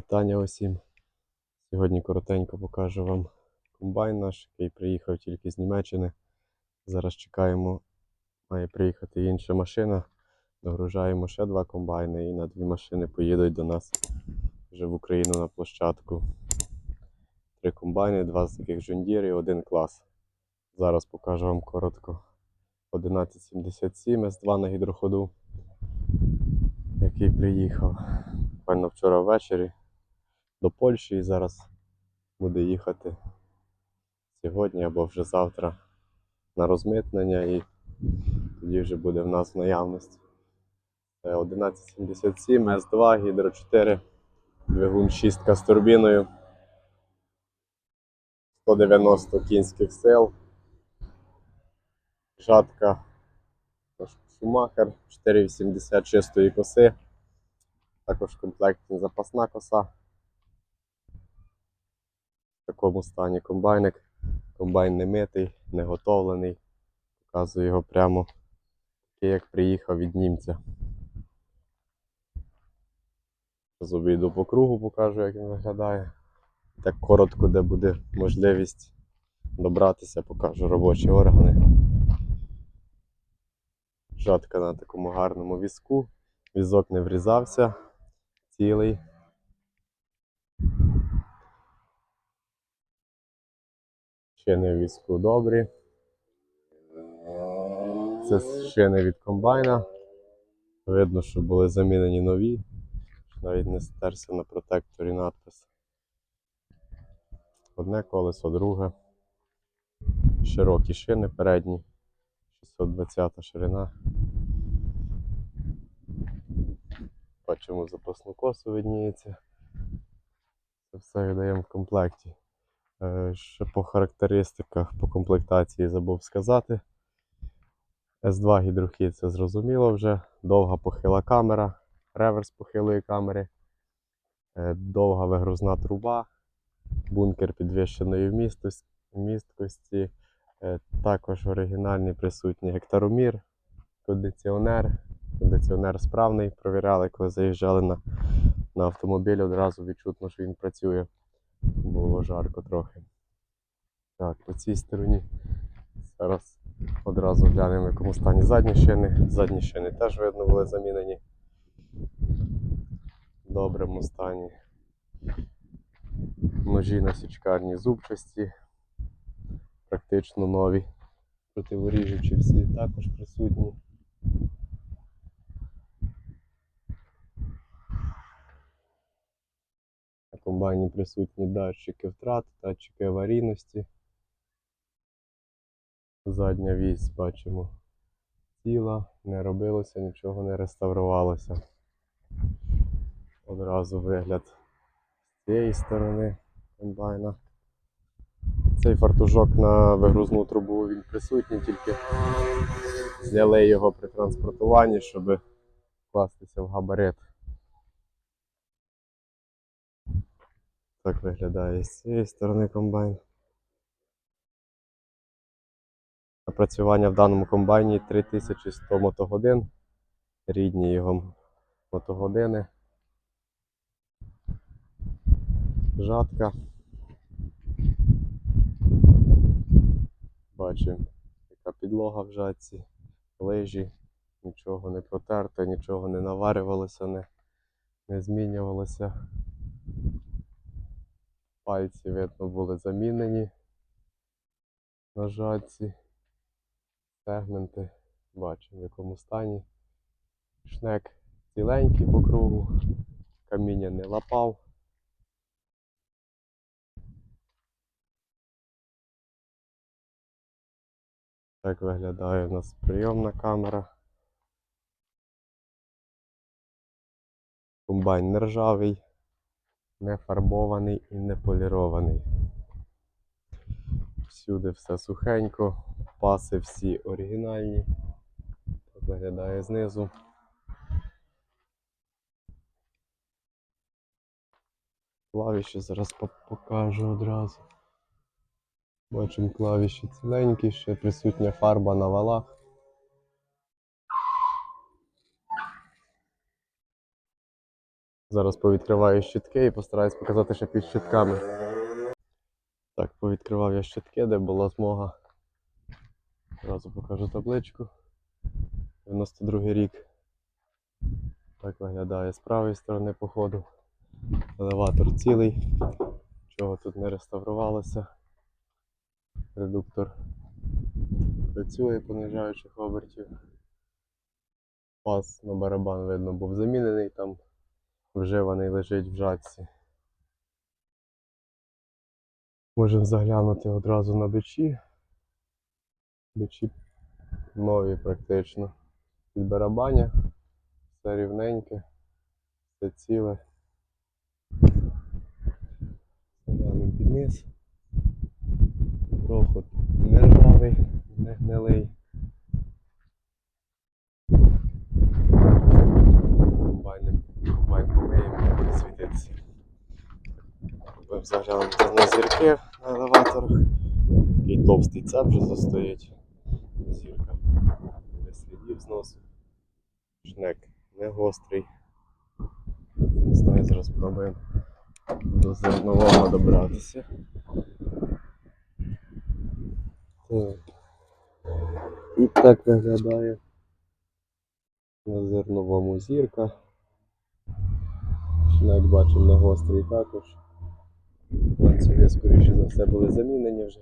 Вітання усім. Сьогодні коротенько покажу вам комбайн наш, який приїхав тільки з Німеччини. Зараз чекаємо, має приїхати інша машина. Догружаємо ще два комбайни і на дві машини поїдуть до нас вже в Україну на площадку. Три комбайни, два з таких John і один клас. Зараз покажу вам коротко. 1177 С2 на гідроходу, який приїхав буквально вчора ввечері до Польщі і зараз буде їхати сьогодні або вже завтра на розмитнення і тоді вже буде в нас в наявності. 1177 С2 Гідро 4, двигун 6 з турбіною, 190 кінських сил, жатка Шумахер, 480 чистої коси. Також в комплекті запасна коса. Такому стані комбайник. Комбайн не митий, не готовлений. Показую його прямо такий, як приїхав від німця. Зараз обійду по кругу, покажу, як він виглядає. Так коротко, де буде можливість добратися, покажу робочі органи. Жатка на такому гарному візку. Візок не врізався цілий. Шини в візку добрі. Це шини від комбайна. Видно, що були замінені нові. Навіть не стерся на протекторі надпис. Одне колесо, друге. Широкі шини передні. 620 ширина. Бачимо запасну косу видніється. Це все віддаємо в комплекті. Е, Ще по характеристиках, по комплектації забув сказати. S2 гідрохід це зрозуміло вже. Довга похила камера, реверс похилої камери, е, довга вигрузна труба, бункер підвищеної вмістос- вмісткості. Е, Також оригінальний присутній гектаромір, кондиціонер. Кондиціонер справний. Провіряли, коли заїжджали на, на автомобіль, одразу відчутно, що він працює. Було жарко трохи. Так, по цій стороні зараз одразу глянемо, в якому стані задні шини. Задні шини теж видно були замінені. В доброму стані. Ножі на січкарні зубчасті, практично нові. Противоріжучі всі також присутні. Комбайні присутні датчики втрат, датчики аварійності. Задня вісь бачимо ціла, не робилося, нічого не реставрувалося. Одразу вигляд з цієї сторони комбайна. Цей фартужок на вигрузну трубу він присутній, тільки зняли його при транспортуванні, щоб вкластися в габарит. Так виглядає з цієї сторони комбайн. Напрацювання в даному комбайні 3100 мотогодин. Рідні його мотогодини. Жатка. Бачимо, яка підлога в жатці, лижі, нічого не протерто, нічого не наварювалося, не, не змінювалося. Пальці, видно, були замінені на жатці. Сегменти бачимо в якому стані. Шнек ціленький по кругу, каміння не лапав. Так виглядає у нас прийомна камера. Комбайн не ржавий, не фарбований і не полірований. Всюди все сухенько, паси всі оригінальні. Так виглядає знизу. Клавіші зараз покажу одразу. Бачимо клавіші ціленькі, ще присутня фарба на валах. Зараз повідкриваю щитки і постараюсь показати ще під щитками. Так, повідкривав я щитки, де була змога. Одразу покажу табличку. 92 рік. Так виглядає з правої сторони походу. Елеватор цілий. Чого тут не реставрувалося. Редуктор працює понижаючих обертів. Пас на барабан видно був замінений, там вживаний лежить в жатці. Можемо заглянути одразу на бичі. Бичі нові практично. Під барабаня, все рівненьке, все ціле. Заглянемо під низ. Проход не ржавий, не гнилий. Комбайнем, комбайн помиємо, не світитися. Будемо заглянути на зірки на елеваторах. Такий товстий цеп вже застоїть. Зірка. Без слідів зносу. Шнек не гострий. Не знаю, зараз спробуємо до зернового добратися. І так виглядає на зерновому зірка. Шнек бачимо не гострий також. Ланцюги, скоріше за все, були замінені вже.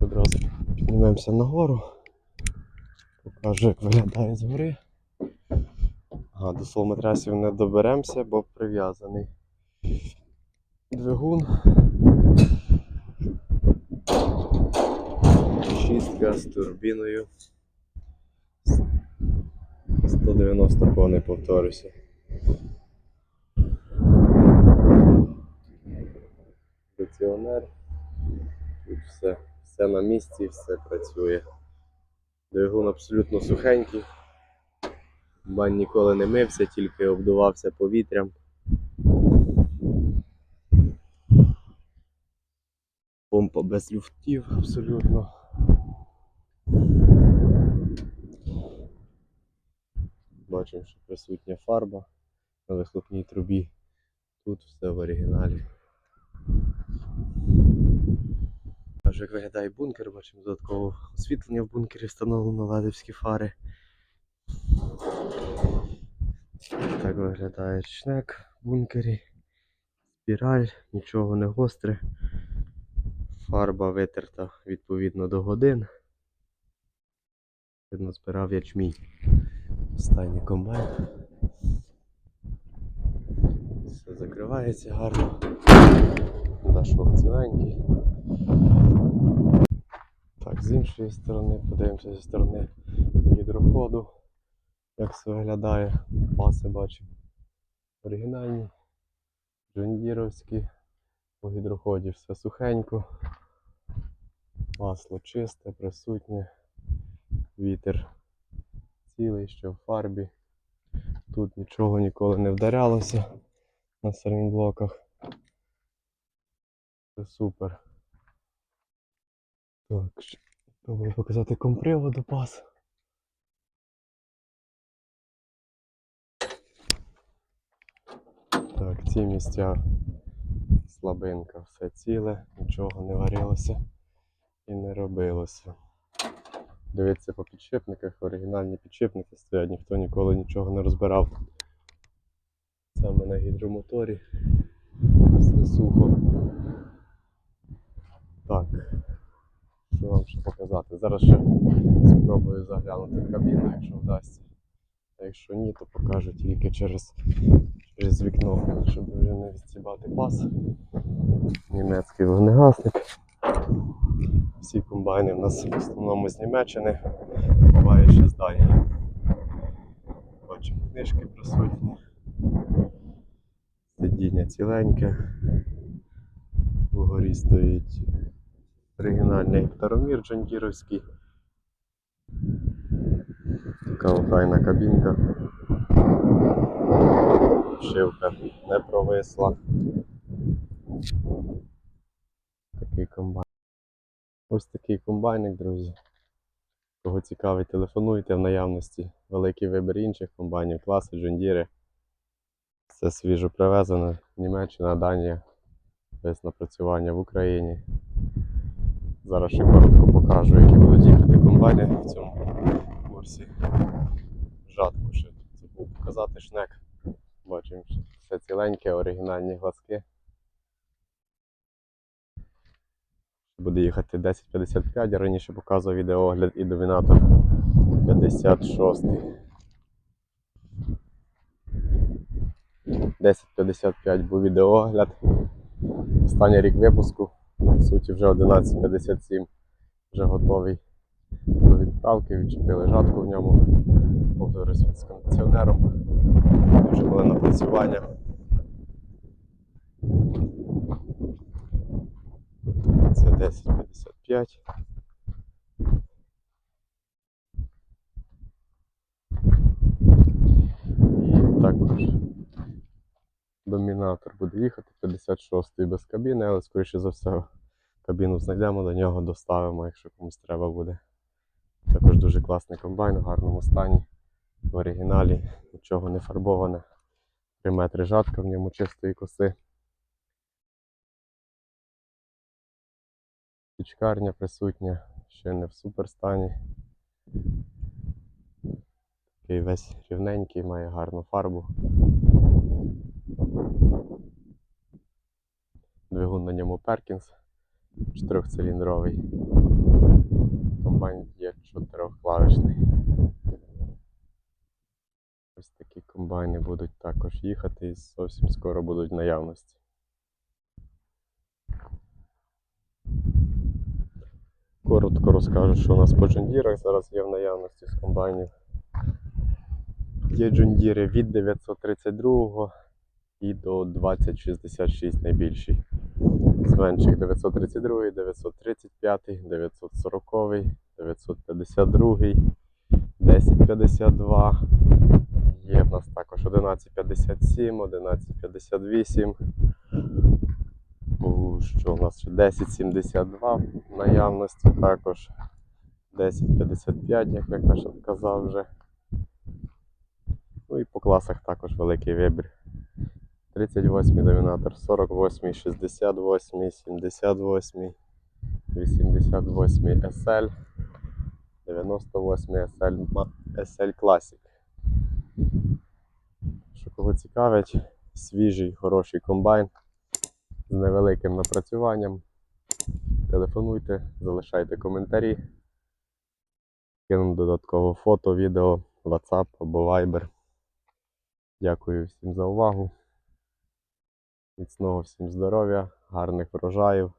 Одразу піднімемося нагору. Покажу, як виглядає згори. Ага, до солометресів не доберемося, бо прив'язаний двигун. Шістка з турбіною. 190 коней, повторюся. Кондиціонер. Тут все, все на місці, все працює. Двигун абсолютно сухенький. Бань ніколи не мився, тільки обдувався повітрям. Помпа без люфтів абсолютно. Бачимо, що присутня фарба на вихлопній трубі. Тут все в оригіналі. Аж як виглядає бункер, бачимо додаткове освітлення в бункері встановлено ледівські фари. Так виглядає шнек в бункері. Спіраль, нічого не гостре. Фарба витерта відповідно до годин. Видно, збирав ячмінь. Останній комбайн. Все закривається гарно. Дашок ціленький. Так, з іншої сторони, подивимося зі сторони гідроходу. Як все виглядає. Паси бачимо. Оригінальні. Джондіровські. По гідроході все сухенько. Масло чисте, присутнє. Вітер цілий, ще в фарбі. Тут нічого ніколи не вдарялося на сервінблоках. Це супер. Так, спробую показати комприводу пас. Так, ці місця слабинка, все ціле, нічого не варилося і не робилося. Дивіться по підшипниках, оригінальні підшипники стоять, ніхто ніколи нічого не розбирав. Саме на гідромоторі. Все сухо. Так. Що вам ще показати? Зараз ще спробую заглянути в кабіну, якщо вдасться. А якщо ні, то покажу тільки через, через вікно, щоб вже не відстібати пас. Німецький вогнегасник. Всі комбайни в нас в основному з Німеччини, буває ще з Данії. Бачимо книжки присутні. Сидіння ціленьке. Вгорі стоїть оригінальний гектаромір джандіровський. Така охайна кабінка. Шивка не провисла. Такий комбайн. Ось такий комбайник, друзі. Кого цікавить, телефонуйте в наявності. Великий вибір інших комбайнів, класи, джундіри. Все свіжо привезено. Німеччина, Данія. Без напрацювання в Україні. Зараз ще коротко покажу, які будуть їхати комбайни в цьому курсі. Жатку ще забув показати шнек. Бачимо, що все ціленьке, оригінальні глазки. Буде їхати 1055, я раніше показував відеоогляд і домінатор 56. 1055 був відеоогляд. Останній рік випуску. В суті, вже 1157 вже готовий до відправки. Відчепили жатку в ньому. Повторюсь з кондиціонером. Дуже були напрацювання. Це 1055. І також домінатор буде їхати 56-й без кабіни, але скоріше за все кабіну знайдемо, до нього доставимо, якщо комусь треба буде. Також дуже класний комбайн в гарному стані, в оригіналі, нічого не фарбоване. 3 метри жатка в ньому чистої коси. Пічкарня присутня, ще не в суперстані. Такий весь рівненький, має гарну фарбу. Двигун на ньому Perkins, чотирьохциліндровий. Комбайн є чотирьохклавишний. Ось такі комбайни будуть також їхати і зовсім скоро будуть в наявності. Коротко розкажу, що у нас по джундірах зараз є в наявності з комбайнів. Є джундіри від 932 і до 2066 найбільший. З менших 932, 935, 940, 952, 1052. Є в нас також 1157, 1158. Що у нас ще 1072 в наявності також. 1055, як я казав вже. Ну і по класах також великий вибір. 38 домінатор, 48, 68, 78, 88 SL, 98 SL, SL Classic. Що кого цікавить, свіжий, хороший комбайн з невеликим напрацюванням. Телефонуйте, залишайте коментарі. Кинемо додатково фото, відео, WhatsApp або Viber. Дякую всім за увагу. Міцного всім здоров'я, гарних врожаїв.